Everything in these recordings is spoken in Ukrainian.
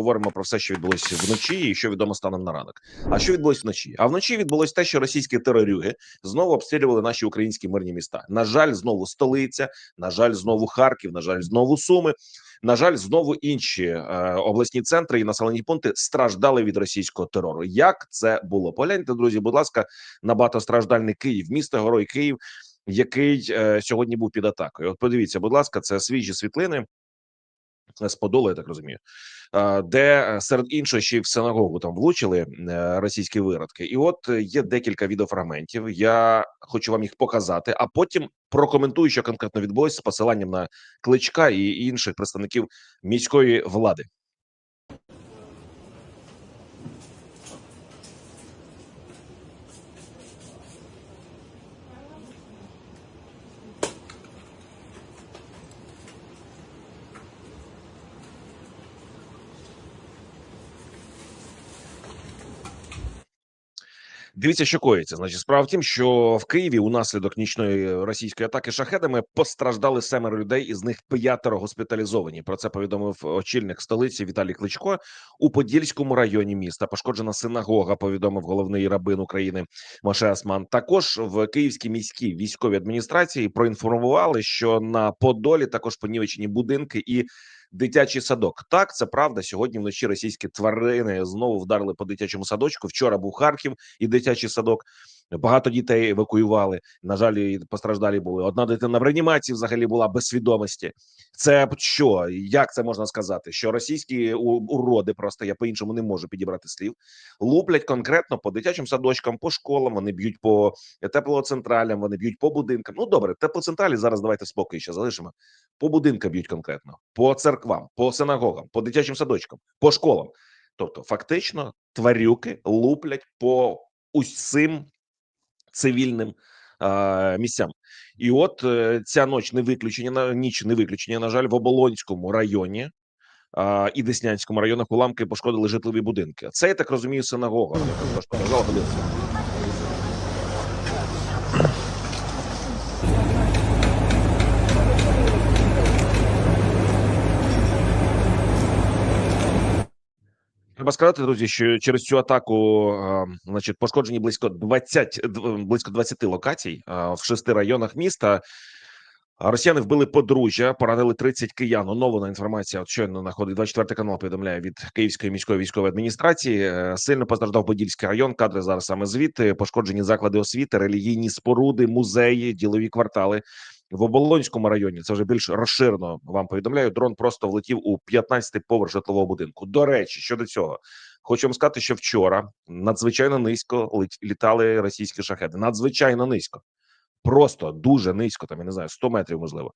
говоримо про все, що відбулося вночі, і що відомо станом на ранок. А що відбулося вночі? А вночі відбулося те, що російські терорюги знову обстрілювали наші українські мирні міста. На жаль, знову столиця, на жаль, знову Харків, на жаль, знову Суми. На жаль, знову інші е, обласні центри і населені пункти страждали від російського терору. Як це було? Погляньте, друзі, будь ласка, на багатостраждальний Київ, місто Герой Київ, який е, сьогодні був під атакою. От подивіться, будь ласка, це свіжі світлини з Подолу, я так розумію, е, де е, серед іншого ще й в синагогу там влучили е, російські виродки. І от е, є декілька відеофрагментів. Я хочу вам їх показати, а потім прокоментую, що конкретно відбулося з посиланням на кличка і інших представників міської влади. Дивіться, що коїться. Значить, справа в тім, що в Києві унаслідок нічної російської атаки шахедами постраждали семеро людей, із них п'ятеро госпіталізовані. Про це повідомив очільник столиці Віталій Кличко у Подільському районі міста. Пошкоджена синагога. Повідомив головний рабин України Моше Асман. Також в Київській міській військовій адміністрації проінформували, що на Подолі також понівечені будинки і дитячий садок. Так, це правда. Сьогодні вночі російські тварини знову вдарили по дитячому садочку. Вчора був Харків і дитячий садок. Багато дітей евакуювали. На жаль, постраждалі були. Одна дитина в реанімації взагалі була без свідомості. Це що? Як це можна сказати? Що російські уроди, просто я по-іншому не можу підібрати слів, луплять конкретно по дитячим садочкам, по школам. Вони б'ють по теплоцентралям, вони б'ють по будинкам. Ну добре, теплоцентралі зараз давайте спокій ще залишимо. По будинкам б'ють конкретно, по церквам, по синагогам, по дитячим садочкам, по школам. Тобто, фактично, тварюки луплять по усім цивільним е, місцям. І от е, ця ніч не виключення на ніч не виключення. На жаль, в Оболонському районі е, і Деснянському районах уламки пошкодили житлові будинки. Це я так розумію, синагога. Я показав, Треба сказати, друзі, що через цю атаку, значить, пошкоджені близько 20, близько 20 локацій в шести районах міста. Росіяни вбили подружжя, поранили 30 киян. Оновлена інформація. От щойно находить 24 канал. Повідомляє від Київської міської військової адміністрації. Е, Сильно постраждав Подільський район. Кадри зараз саме звідти. Пошкоджені заклади освіти, релігійні споруди, музеї, ділові квартали. В Оболонському районі це вже більш розширено. Вам повідомляю. Дрон просто влетів у 15-й поверх житлового будинку. До речі, щодо цього, хочу вам сказати, що вчора надзвичайно низько літали російські шахеди. Надзвичайно низько, просто дуже низько. Там я не знаю, 100 метрів можливо.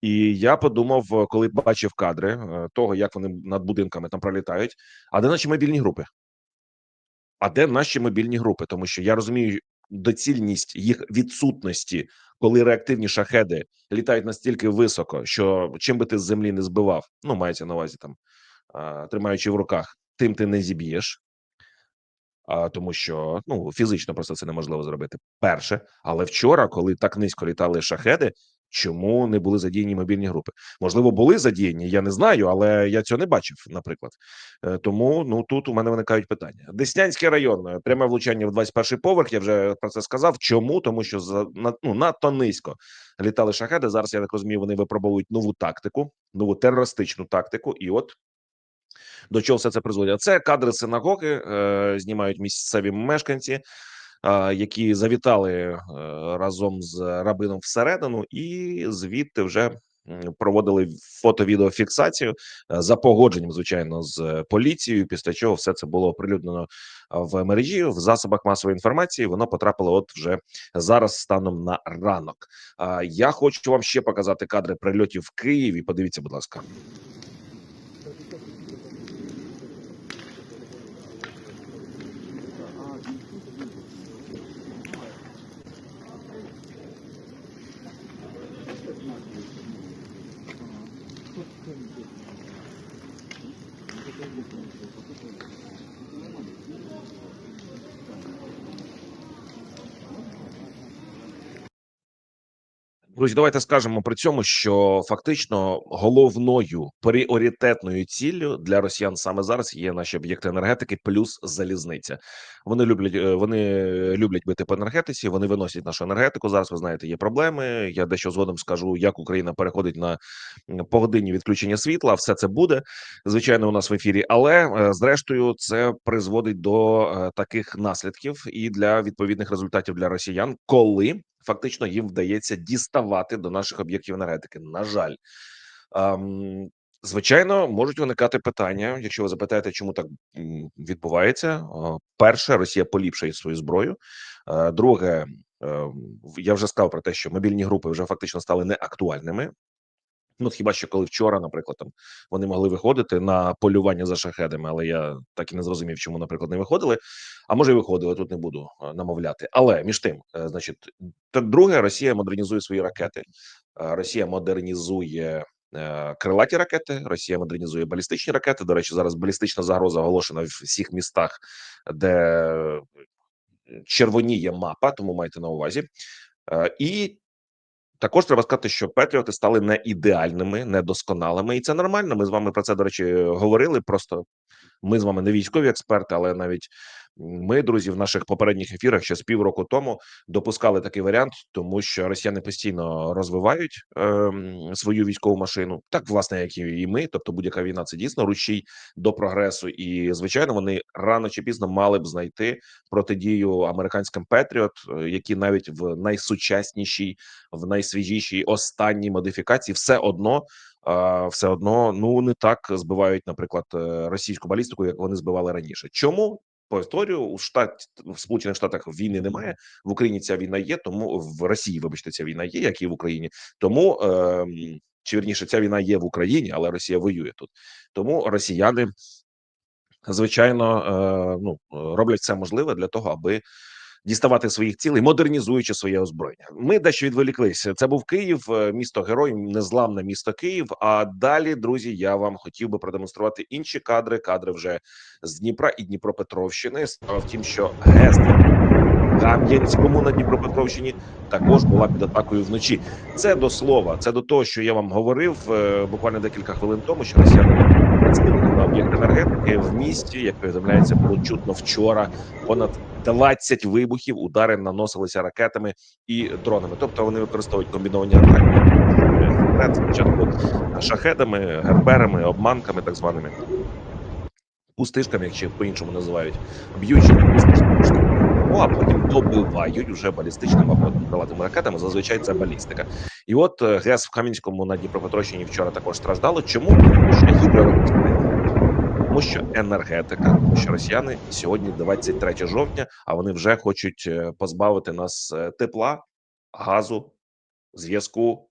І я подумав, коли бачив кадри е, того, як вони над будинками там пролітають. А де наші мобільні групи? А де наші мобільні групи? Тому що я розумію доцільність їх відсутності, коли реактивні шахеди літають настільки високо, що чим би ти з землі не збивав, ну мається на увазі там, тримаючи в руках, тим ти не зіб'єш. А, тому що ну фізично просто це неможливо зробити. Перше, але вчора, коли так низько літали шахеди, чому не були задіяні мобільні групи? Можливо, були задіяні, я не знаю, але я цього не бачив, наприклад. Е, Тому ну тут у мене виникають питання. Деснянський район, пряме влучання в 21-й поверх. Я вже про це сказав. Чому? Тому що за ну, надто низько літали шахеди. Зараз я так розумію, вони випробовують нову тактику, нову терористичну тактику. І от до чого все це призводить. А Це кадри синагоги е, знімають місцеві мешканці, які завітали е, разом з рабином всередину, і звідти вже проводили фото-відеофіксацію е, за погодженням, звичайно, з поліцією. Після чого все це було оприлюднено в мережі в засобах масової інформації. Воно потрапило от вже зараз станом на ранок. Я хочу вам ще показати кадри прильотів в Києві. Подивіться, будь ласка. Друзі, давайте скажемо при цьому, що фактично головною пріоритетною ціллю для росіян саме зараз є наші об'єкти енергетики, плюс залізниця. Вони люблять е, вони люблять бити по енергетиці. Вони виносять нашу енергетику. Зараз ви знаєте, є проблеми. Я дещо згодом скажу, як Україна переходить на погодинні відключення світла. Все це буде звичайно у нас в ефірі, але е, зрештою це призводить до е, таких наслідків і для відповідних результатів для росіян, коли фактично їм вдається діставати до наших об'єктів енергетики. На жаль, ем, звичайно, можуть виникати питання. Якщо ви запитаєте, чому так відбувається, перше, Росія поліпшує свою зброю. Е, Друге, е, я вже сказав про те, що мобільні групи вже фактично стали неактуальними. Ну, хіба що коли вчора, наприклад, там вони могли виходити на полювання за шахедами, але я так і не зрозумів, чому, наприклад, не виходили. А може, і виходили, тут не буду е, намовляти. Але між тим, е, значить, друге, Росія модернізує свої ракети. Е, Росія модернізує крилаті ракети, Росія модернізує балістичні ракети. До речі, зараз балістична загроза оголошена в всіх містах, де червоніє мапа, тому майте на увазі. І також треба сказати, що Петріоти стали не ідеальними, недосконалими, і це нормально. Ми з вами про це, до речі, говорили. Просто ми з вами не військові експерти, але навіть ми, друзі, в наших попередніх ефірах ще з півроку тому допускали такий варіант, тому що росіяни постійно розвивають ем, свою військову машину, так власне, як і ми. Тобто, будь-яка війна це дійсно ручій до прогресу, і звичайно, вони рано чи пізно мали б знайти протидію американським Петріот, е, які навіть в найсучаснішій, в найсвіжішій останній модифікації все одно. е, Все одно ну не так збивають, наприклад, е, російську балістику, як вони збивали раніше. Чому повторюю, у штат в Сполучених Штатах війни немає в Україні. Ця війна є, тому в Росії, вибачте, ця війна є, як і в Україні. Тому е, чи вірніше, ця війна є в Україні, але Росія воює тут. Тому росіяни звичайно е, ну роблять все можливе для того, аби діставати своїх цілей, модернізуючи своє озброєння. Ми дещо відволіклися. Це був Київ, е, місто герой, незламне місто Київ. А далі, друзі, я вам хотів би продемонструвати інші кадри. Кадри вже з Дніпра і Дніпропетровщини. Справа в тім, що ГЕС Кам'янському на Дніпропетровщині також була під атакою вночі. Це до слова, це до того, що я вам говорив е, буквально декілька хвилин тому, що росіяни на об'єкт енергетики в місті. Як повідомляється, було чутно вчора понад 20 вибухів. Удари наносилися ракетами і дронами. Тобто вони використовують комбіновані атаки. Спочатку шахедами, герберами, обманками, так званими пустишками, як ще по-іншому називають, б'ючи пустишками. Ну а потім добивають вже балістичними або крилатими ракетами. Зазвичай це балістика. І от е, ГЕС в Кам'янському на Дніпропетровщині вчора також страждало. Чому? Тому що гідроелектростанція, тому що енергетика, тому що росіяни сьогодні 23 жовтня, а вони вже хочуть е, позбавити нас е, тепла, газу, зв'язку,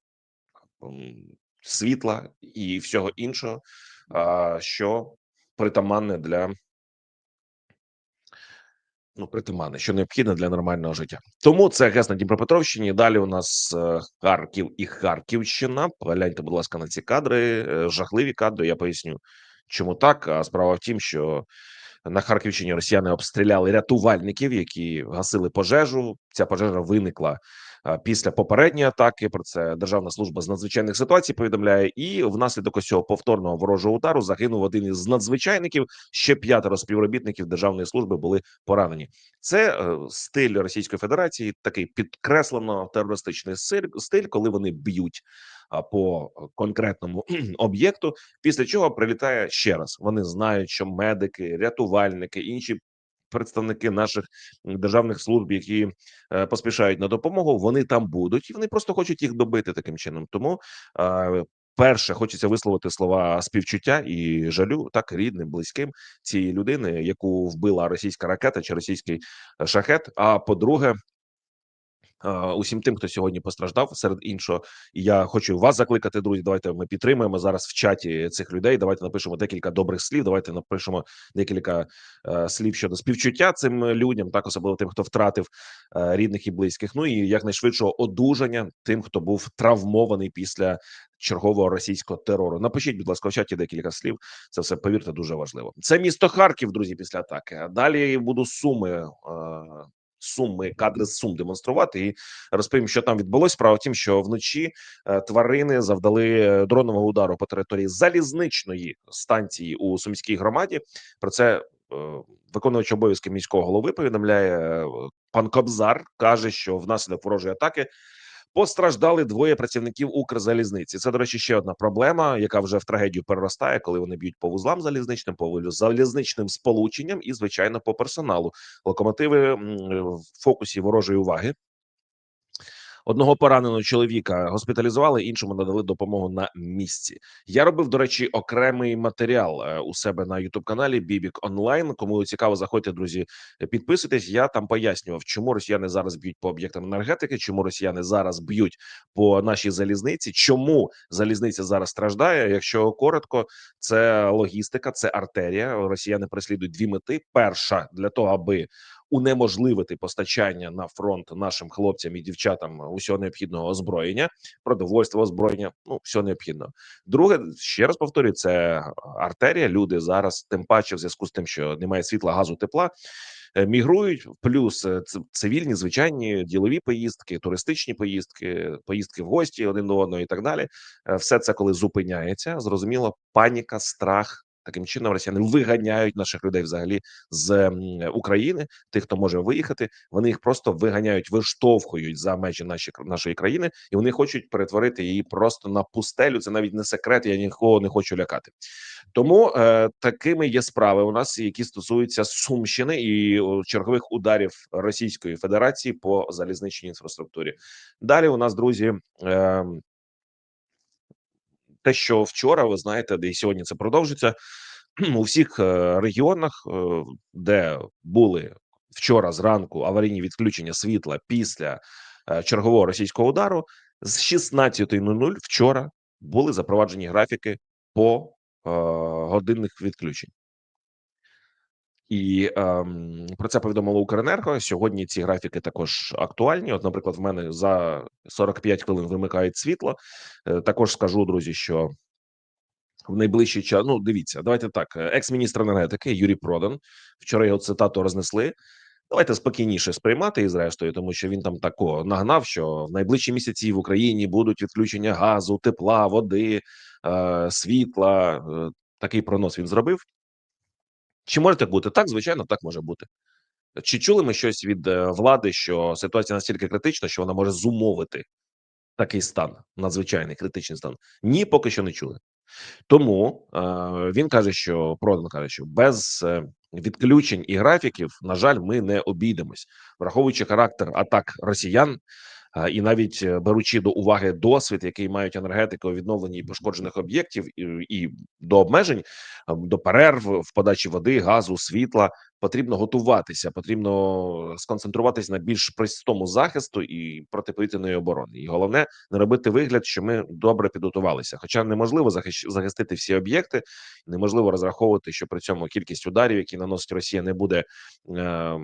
світла і всього іншого, що притаманне для ну, притаманне, що необхідне для нормального життя. Тому це ГЕС на Дніпропетровщині. Далі у нас е, Харків і Харківщина. Погляньте, будь ласка, на ці кадри. е, Жахливі кадри. Я поясню, чому так. А справа в тім, що на Харківщині росіяни обстріляли рятувальників, які гасили пожежу. Ця пожежа виникла після попередньої атаки. Про це Державна служба з надзвичайних ситуацій повідомляє. І внаслідок ось цього повторного ворожого удару загинув один із надзвичайників. Ще п'ятеро співробітників державної служби були поранені. Це е, стиль Російської Федерації, такий підкреслено терористичний стиль, стиль, коли вони б'ють по конкретному об'єкту. Після чого прилітає ще раз. Вони знають, що медики, рятувальники, інші представники наших державних служб, які е, поспішають на допомогу, вони там будуть, і вони просто хочуть їх добити таким чином. Тому е, перше хочеться висловити слова співчуття і жалю так рідним, близьким цієї людини, яку вбила російська ракета чи російський е, шахет. А по-друге, усім тим, хто сьогодні постраждав, серед іншого, і я хочу вас закликати, друзі. Давайте ми підтримуємо зараз в чаті цих людей. Давайте напишемо декілька добрих слів. Давайте напишемо декілька е, слів щодо співчуття цим людям, так особливо тим, хто втратив е, рідних і близьких. Ну і якнайшвидшого одужання тим, хто був травмований після чергового російського терору. Напишіть, будь ласка, в чаті декілька слів. Це все повірте дуже важливо. Це місто Харків, друзі, після атаки. Далі буду суми. Е, Сум. Ми кадри з Сум демонструвати і розповім, що там відбулось. Справа в тім, що вночі е, тварини завдали е, дронового удару по території залізничної станції у сумській громаді. Про це е, виконувач обов'язки міського голови повідомляє пан Кобзар. каже, що внаслідок ворожої атаки постраждали двоє працівників Укрзалізниці. Це, до речі, ще одна проблема, яка вже в трагедію переростає, коли вони б'ють по вузлам залізничним, по залізничним сполученням і, звичайно, по персоналу. Локомотиви в фокусі ворожої уваги. Одного пораненого чоловіка госпіталізували, іншому надали допомогу на місці. Я робив, до речі, окремий матеріал е, у себе на Ютуб каналі Бібік Онлайн. Кому цікаво, заходьте, друзі, підписуйтесь. Я там пояснював, чому росіяни зараз б'ють по об'єктам енергетики, чому росіяни зараз б'ють по нашій залізниці, чому залізниця зараз страждає. Якщо коротко, це логістика, це артерія. Росіяни переслідують дві мети: перша для того, аби унеможливити постачання на фронт нашим хлопцям і дівчатам усього необхідного озброєння, продовольства, озброєння, ну все необхідно. Друге, ще раз повторюю, це артерія. Люди зараз, тим паче, в зв'язку з тим, що немає світла, газу, тепла. е, Мігрують плюс е, цивільні, звичайні ділові поїздки, туристичні поїздки, поїздки в гості один до одного і так далі. Е, Все це коли зупиняється, зрозуміло, паніка, страх. Таким чином росіяни виганяють наших людей взагалі з України. Тих, хто може виїхати, вони їх просто виганяють, виштовхують за межі наші нашої країни, і вони хочуть перетворити її просто на пустелю. Це навіть не секрет. Я нікого не хочу лякати. Тому е, такими є справи у нас, які стосуються Сумщини і чергових ударів Російської Федерації по залізничній інфраструктурі. Далі у нас друзі. Е, те, що вчора, ви знаєте, де і сьогодні це продовжиться у всіх е, регіонах, е, де були вчора зранку аварійні відключення світла після е, чергового російського удару, з 16.00 вчора були запроваджені графіки по годинних відключень. І ем, про це повідомило Укренерго. Сьогодні ці графіки також актуальні. От, наприклад, в мене за 45 хвилин вимикають світло. Е, також скажу, друзі, що в найближчий час. Ну, дивіться, давайте так. е, Екс-міністр енергетики Юрій Продан. Вчора його цитату рознесли. Давайте спокійніше сприймати і зрештою, тому що він там такого нагнав, що в найближчі місяці в Україні будуть відключення газу, тепла, води, е, світла. Е, такий пронос він зробив. Чи може так бути? Так, звичайно, так може бути. Чи чули ми щось від е, влади, що ситуація настільки критична, що вона може зумовити такий стан, надзвичайний критичний стан? Ні, поки що не чули. Тому е, він каже, що Продан каже, що без е, відключень і графіків, на жаль, ми не обійдемось, враховуючи характер атак росіян. І навіть е, беручи до уваги досвід, який мають енергетики у відновленні пошкоджених об'єктів, і, і до обмежень, до перерв в подачі води, газу, світла, потрібно готуватися, потрібно сконцентруватися на більш простому захисту і протиповітряної оборони. І головне не робити вигляд, що ми добре підготувалися. Хоча неможливо захищ- захистити всі об'єкти, неможливо розраховувати, що при цьому кількість ударів, які наносить Росія, не буде. Е-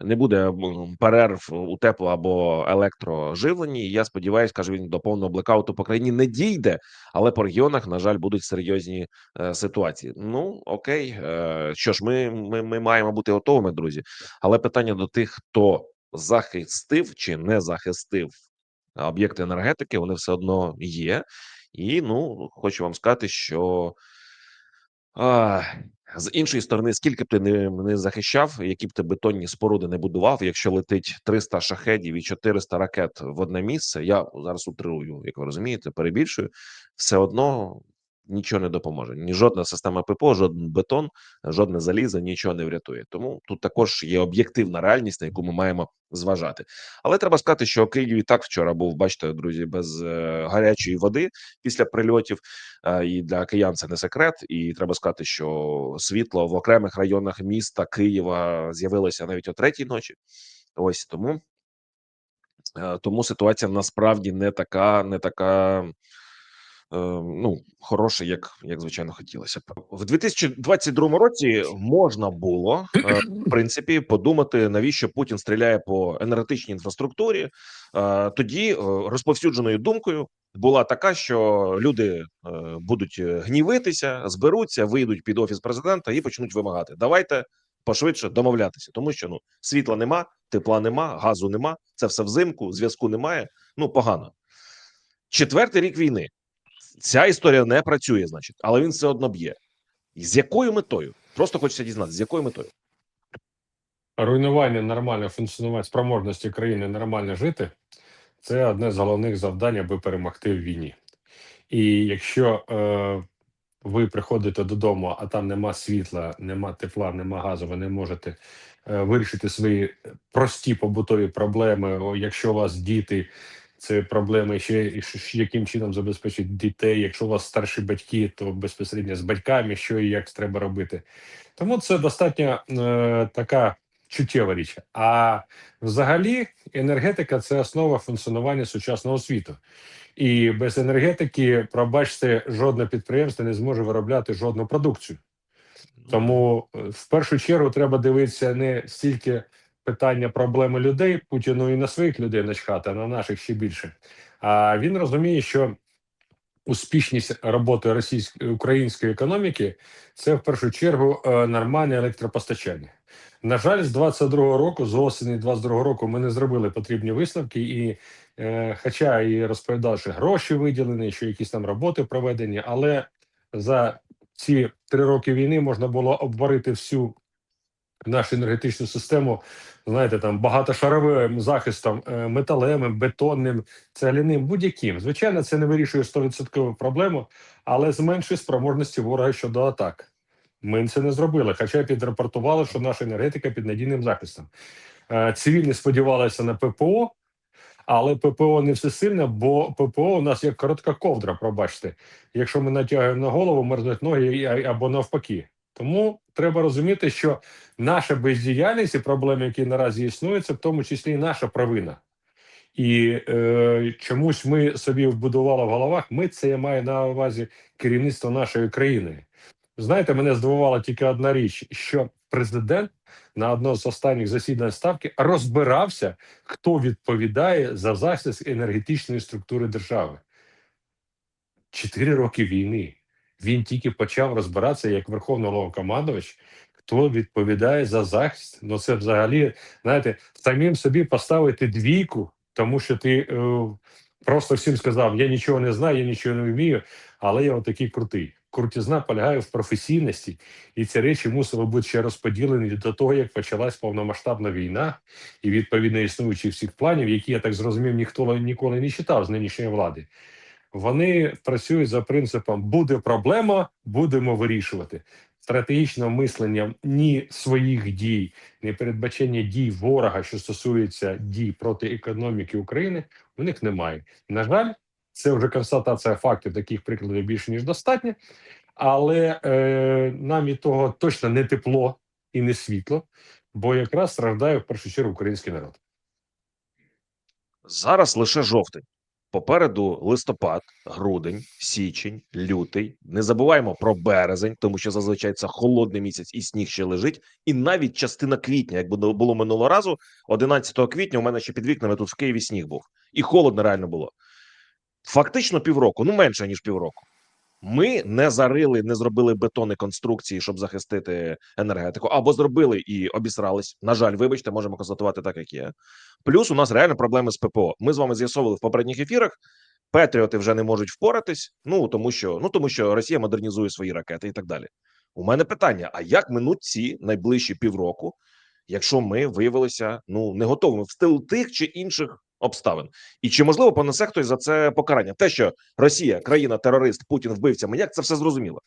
Не буде перерв у тепло або електроживленні. Я сподіваюся, каже він до повного блекауту по країні не дійде, але по регіонах, на жаль, будуть серйозні е, ситуації. Ну окей, е, що ж, ми, ми, ми маємо бути готовими, друзі. Але питання до тих, хто захистив чи не захистив об'єкти енергетики, вони все одно є. І ну хочу вам сказати, що а, з іншої сторони, скільки б ти не, не захищав, які б ти бетонні споруди не будував, якщо летить 300 шахедів і 400 ракет в одне місце, я зараз утрирую, як ви розумієте, перебільшую, все одно нічого не допоможе. Ні жодна система ППО, жоден бетон, жодне залізо нічого не врятує. Тому тут також є об'єктивна реальність, на яку ми маємо зважати. Але треба сказати, що Київ і так вчора був, бачите, друзі, без е, гарячої води після прильотів. Е, і для киян це не секрет. І треба сказати, що світло в окремих районах міста Києва з'явилося навіть о третій ночі. Ось тому, е, тому ситуація насправді не така, не така. Е, Ну, хороша, як як звичайно хотілося б в 2022 році. Можна було е, в принципі подумати, навіщо Путін стріляє по енергетичній інфраструктурі. Е, Тоді е, розповсюдженою думкою була така, що люди будуть гнівитися, зберуться, вийдуть під офіс президента і почнуть вимагати. Давайте пошвидше домовлятися, тому що ну світла нема, тепла нема, газу нема. Це все взимку, зв'язку немає. Ну погано. Четвертий рік війни. Ця історія не працює, значить, але він все одно б'є. З якою метою? Просто хочеться дізнатися, з якою метою? руйнування нормального функціонування спроможності країни нормально жити це одне з головних завдань, аби перемогти в війні. І якщо е, ви приходите додому, а там нема світла, нема тепла, нема газу, ви не можете е, вирішити свої прості побутові проблеми. Якщо у вас діти, це проблеми ще яким чином забезпечити дітей. Якщо у вас старші батьки, то безпосередньо з батьками, що і як треба робити. Тому це достатньо е, така чуттєва річ. А взагалі енергетика це основа функціонування сучасного світу. І без енергетики, пробачте, жодне підприємство не зможе виробляти жодну продукцію. Тому е, в першу чергу треба дивитися не стільки питання проблеми людей Путіну і на своїх людей начхати, а на наших ще більше. А він розуміє, що успішність роботи російської української економіки це в першу чергу е, нормальне електропостачання. На жаль, з 22-го року, з осені 22-го року, ми не зробили потрібні висновки, і е, хоча і розповідали, що гроші виділені, що якісь там роботи проведені, але за ці три роки війни можна було обварити всю нашу енергетичну систему, знаєте, там багатошаровим захистом, е, металевим, бетонним, цегляним, будь-яким. Звичайно, це не вирішує 100% проблему, але зменшує спроможності ворога щодо атак. Ми це не зробили, хоча підрапортували, що наша енергетика під надійним захистом. Е, Цивільні сподівалися на ППО, але ППО не всесильне, бо ППО у нас як коротка ковдра, пробачте. Якщо ми натягуємо на голову, мерзнуть ноги або навпаки. Тому треба розуміти, що наша бездіяльність і проблеми, які наразі існують, це в тому числі і наша провина. І е, чомусь ми собі вбудували в головах. Ми це я на увазі керівництво нашої країни. Знаєте, мене здивувала тільки одна річ: що президент на одному з останніх засідань ставки розбирався, хто відповідає за захист енергетичної структури держави. Чотири роки війни. Він тільки почав розбиратися як верховний головнокомандувач, хто відповідає за захист. Ну це взагалі, знаєте, самим собі поставити двійку, тому що ти е, просто всім сказав: я нічого не знаю, я нічого не вмію, але я отакий крутий. Крутізна полягає в професійності, і ці речі мусили бути ще розподілені до того, як почалась повномасштабна війна, і відповідно існуючих всіх планів, які я так зрозумів, ніхто ніколи не читав з нинішньої влади. Вони працюють за принципом: буде проблема, будемо вирішувати. Стратегічного мислення ні своїх дій, ні передбачення дій ворога, що стосується дій проти економіки України, у них немає. На жаль, це вже констатація фактів. Таких прикладів більше ніж достатньо, але е, нам від того точно не тепло і не світло, бо якраз страждає в першу чергу український народ. Зараз лише жовтень. Попереду листопад, грудень, січень, лютий. Не забуваємо про березень, тому що зазвичай це холодний місяць і сніг ще лежить. І навіть частина квітня, як було минулого разу, 11 квітня у мене ще під вікнами тут в Києві сніг був. І холодно реально було. Фактично півроку, ну менше ніж півроку. Ми не зарили, не зробили бетонні конструкції, щоб захистити енергетику, або зробили і обісрались. На жаль, вибачте, можемо констатувати так, як є. Плюс у нас реально проблеми з ППО. Ми з вами з'ясовували в попередніх ефірах. Петріоти вже не можуть впоратись. Ну тому що ну тому, що Росія модернізує свої ракети і так далі. У мене питання: а як минуть ці найближчі півроку, якщо ми виявилися ну не готовими в стилу тих чи інших обставин? І чи можливо понесе хтось за це покарання? Те, що Росія, країна, терорист, Путін вбивця як це все зрозуміло?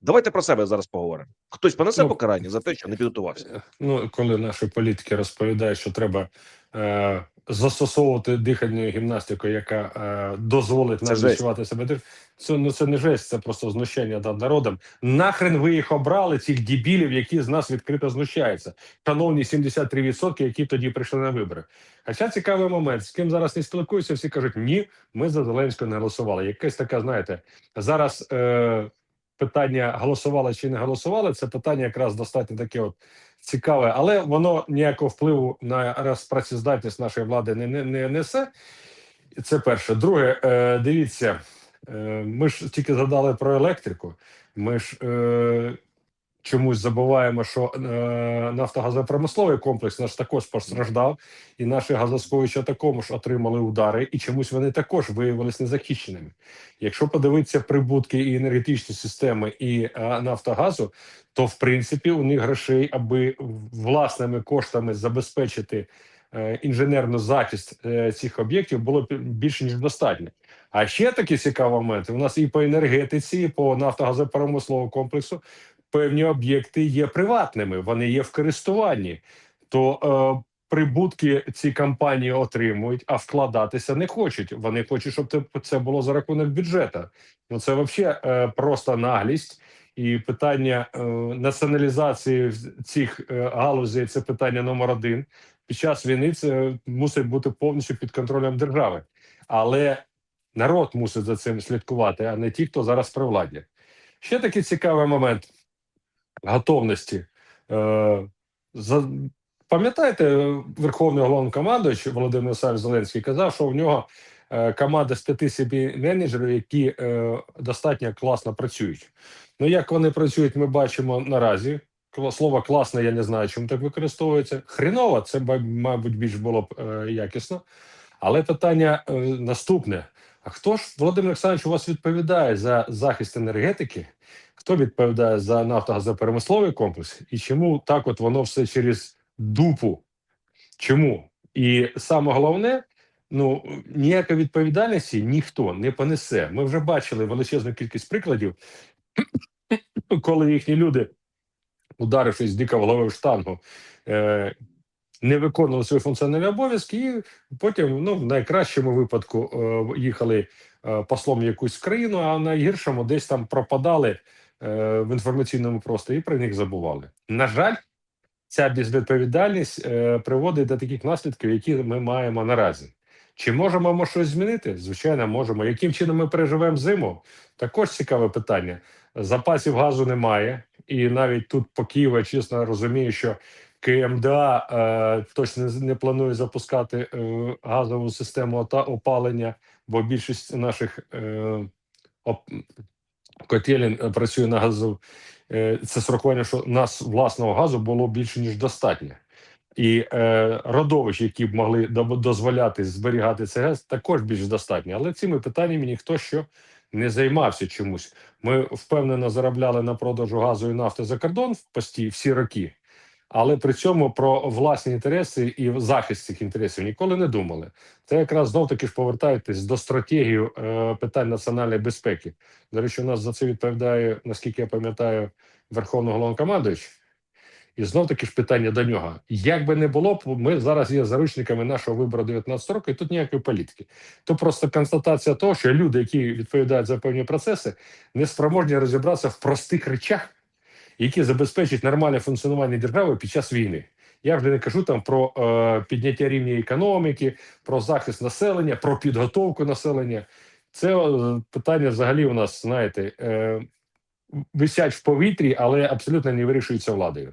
Давайте про себе зараз поговоримо. Хтось понесе Ну, покарання за те, що не підготувався. Ну, коли наші політики розповідають, що треба е, застосовувати дихальну гімнастику, яка е, дозволить нам відчувати себе це ну це не жесть, це просто знущання над народом. Нахрен ви їх обрали, цих дебілів, які з нас відкрито знущаються. Шановні 73%, які тоді прийшли на вибори. Хоча цікавий момент, з ким зараз не спілкуюся, всі кажуть, ні, ми за Зеленського не голосували. Якась така, знаєте, зараз. Е, Питання голосували чи не голосували, це питання якраз достатньо таке от цікаве, але воно ніякого впливу на розпрацездатність нашої влади не, не, не несе. Це перше. Друге, е, дивіться, е, ми ж тільки згадали про електрику. Ми ж е, чомусь забуваємо, що е, нафтогазопромисловий комплекс наш також постраждав, і наші газосховища також отримали удари, і чомусь вони також виявилися незахищеними. Якщо подивитися прибутки і енергетичні системи і е, Нафтогазу, то в принципі у них грошей, аби власними коштами забезпечити е, інженерну захист е, цих об'єктів, було більше ніж достатньо. А ще такий цікавий момент: у нас і по енергетиці, і по нафтогазопромисловому комплексу певні об'єкти є приватними, вони є в користуванні. То е, прибутки ці компанії отримують, а вкладатися не хочуть. Вони хочуть, щоб це, було за рахунок бюджету. Ну це взагалі е, просто наглість. І питання е, націоналізації цих е, галузей це питання номер один. Під час війни це мусить бути повністю під контролем держави. Але народ мусить за цим слідкувати, а не ті, хто зараз при владі. Ще такий цікавий момент готовності. Е, за, пам'ятаєте, Верховний головнокомандуючий Володимир Олександрович Зеленський казав, що в нього е, команда з п'яти собі менеджерів, які е, достатньо класно працюють. Ну, як вони працюють, ми бачимо наразі. Слово класно, я не знаю, чому так використовується. Хріново, це, мабуть, більш було б е, якісно. Але питання е, наступне: а хто ж, Володимир Олександрович, у вас відповідає за захист енергетики? Хто відповідає за нафтогазопромисловий комплекс? І чому так от воно все через дупу? Чому? І саме головне, ну ніякої відповідальності ніхто не понесе. Ми вже бачили величезну кількість прикладів, коли їхні люди, ударившись дико головою штангу, е, не виконували свої функціональні обов'язки, і потім, ну, в найкращому випадку, е, їхали е, послом в якусь країну, а в найгіршому десь там пропадали в інформаційному просторі про них забували. На жаль, ця безвідповідальність е, приводить до таких наслідків, які ми маємо наразі. Чи можемо ми щось змінити? Звичайно, можемо. Яким чином ми переживемо зиму? Також цікаве питання. Запасів газу немає, і навіть тут по Києву, чесно розумію, що КМДА е, точно не планує запускати е, газову систему та опалення, бо більшість наших е, оп, котелень е, працює на газу. Е, це срокування, що нас власного газу було більше ніж достатньо. І е, родовищ, які б могли дозволяти зберігати цей газ, також більш достатньо. Але цими питаннями ніхто що не займався чомусь. Ми впевнено заробляли на продажу газу і нафти за кордон в пості всі роки, але при цьому про власні інтереси і захист цих інтересів ніколи не думали. Це якраз знов таки ж повертаєтесь до стратегії е, питань національної безпеки. До речі, у нас за це відповідає, наскільки я пам'ятаю, Верховний головнокомандуючий. І знов таки ж питання до нього: як би не було, ми зараз є заручниками нашого вибору 19 року, і тут ніякої політики. То просто констатація того, що люди, які відповідають за певні процеси, не спроможні розібратися в простих речах, які забезпечать нормальне функціонування держави під час війни. Я вже не кажу там про е, підняття рівня економіки, про захист населення, про підготовку населення. Це е, питання взагалі у нас, знаєте, е, висять в повітрі, але абсолютно не вирішуються владою.